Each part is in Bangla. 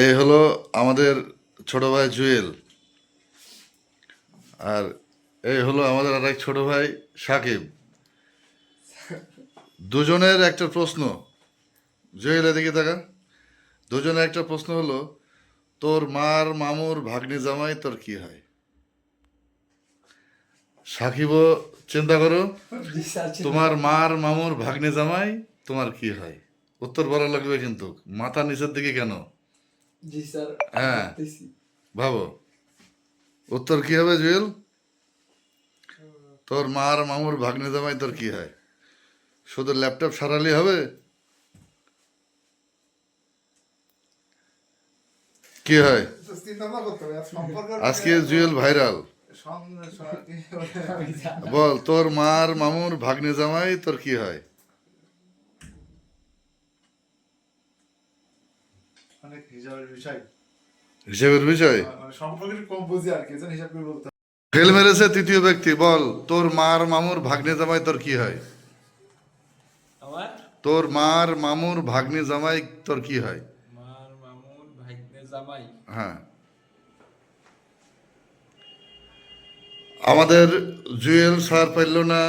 এই হলো আমাদের ছোট ভাই জুয়েল। আর এই হলো আমাদের আরেক ছোট ভাই সাকিব। দুজনের একটা প্রশ্ন। জুয়েল, এদিকে থাকা দুজনের একটা প্রশ্ন হলো, তোর মার মামুর ভাগ্নি জামাই, তোর কি হয়? সাকিবও চিন্তা করো, তোমার মার মামুর ভাগ্নে জামাই, তোমার কি হয়? উত্তর বলা লাগবে কিন্তু, মাথা নিচের দিকে কেন? জি স্যার। হ্যাঁ। ভাবো। উত্তর কি হবে জুয়েল? তোর মার মামুর ভাগ্নে জামাই তোর কি হয়? শুধু ল্যাপটপ সারালি হবে? কি হয়? আজকে জুয়েল ভাইরাল। বল তোর মার মামুর ভাগ্নে জামাই তোর কি হয়? অনেক হিসাবের বিষয়। হিসেবের বিষয়? মানে কম বুঝি আর কি, হিসাব করে বলতে ফেল মেরেছে তৃতীয় ব্যক্তি বল তোর মার মামুর ভাগ্নে জামাই তোর কি হয়? তোর মার মামুর ভাগ্নে জামাই তোর কি হয়? মার মামুর ভাগ্নে জামাই। হ্যাঁ। আমাদের জুয়েল স্যার পাইল না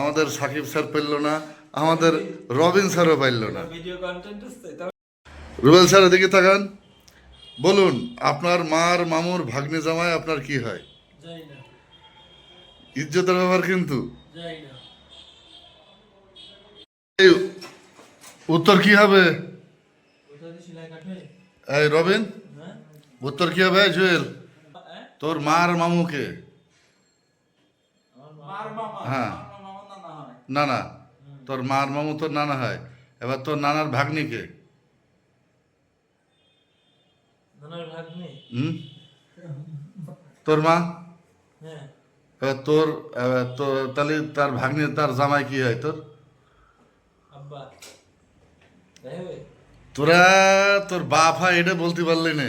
আমাদের সাকিব স্যার পাইল না আমাদের রবিন স্যারও পাইল না। ভিডিও কন্টেন্ট আছে তবে রুবেল স্যার এদিকে তাকান বলুন আপনার মার মামুর ভাগ্নে জামায় আপনার কি হয়? ইজ্জতের ব্যাপার কিন্তু। এই উত্তর কি হবে? এই রবিন হ্যাঁ? উত্তর কি হবে? জুয়েল হ্যাঁ? তোর মার মামুকে। হ্যাঁ। না না তোর মার মামু তোর নানা হয়। এবার তোর নানার ভাগ্নিকে নানার ভাগ্নে হুম তোর মা? হ্যাঁ। তোর তোর তাহলে তার ভাগ্নি তার জামাই কি হয় তোর? তোরা তোর বাপ হয় এটা বলতে পারলি না।